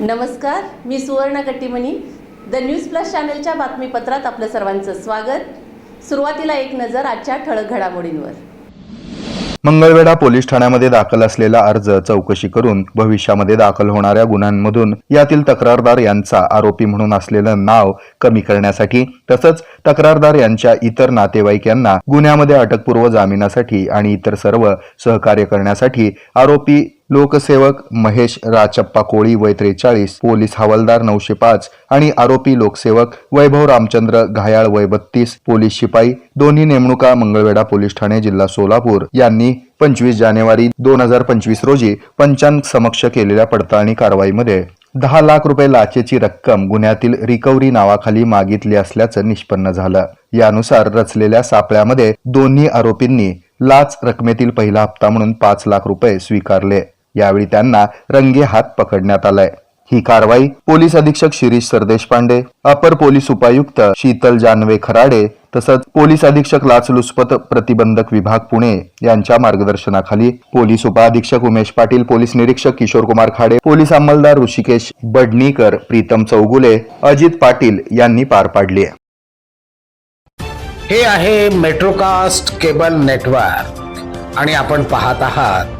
नमस्कार मी Suvarna Kattimani. The news plus चॅनलच्या बातमीपत्रात आपलं सर्वांचं स्वागत. सुरुवातीला एक नजर आजच्या ठळक घडामोडींवर. मंगळवेढा पोलीस ठाण्यामध्ये दाखल असलेला अर्ज चौकशी करून भविष्यामध्ये दाखल होणाऱ्या गुन्ह्यांमधून यातील तक्रारदार यांचा आरोपी म्हणून असलेलं नाव कमी करण्यासाठी तसंच तक्रारदार यांच्या इतर नातेवाईक यांना गुन्ह्यामध्ये अटकपूर्व जामिनासाठी आणि इतर सर्व सहकार्य करण्यासाठी आरोपी लोकसेवक महेश राचप्पा कोळी वय त्रेचाळीस पोलीस हवालदार नऊशे पाच आणि आरोपी लोकसेवक वैभव रामचंद्र घायाळ वय बत्तीस पोलीस शिपाई दोन्ही नेमणुका मंगळवेढा पोलीस ठाणे जिल्हा सोलापूर यांनी पंचवीस जानेवारी दोन हजार पंचवीस रोजी पंचांग समक्ष केलेल्या पडताळणी कारवाईमध्ये. दहा लाख रुपये लाचेची रक्कम गुन्ह्यातील रिकव्हरी नावाखाली मागितली असल्याचं निष्पन्न झालं. यानुसार रचलेल्या सापळ्यामध्ये दोन्ही आरोपींनी लाच रकमेतील पहिला हप्ता म्हणून पाच लाख रुपये स्वीकारले. यावेळी त्यांना रंगे हात पकडण्यात आलाय. ही कारवाई पोलीस अधीक्षक शिरीष सरदेश पांडे अपर पोलीस उपायुक्त शीतल जानवे खराडे तसंच पोलीस अधीक्षक लाचलुचपत प्रतिबंधक विभाग पुणे यांच्या मार्गदर्शनाखाली पोलीस उपअधीक्षक उमेश पाटील पोलीस निरीक्षक किशोर कुमार खाडे पोलीस अंमलदार ऋषिकेश बडणीकर प्रीतम चौगुले अजित पाटील यांनी पार पाडली हे आहे मेट्रोकास्ट केबल नेटवर्क आणि आपण पाहत आहात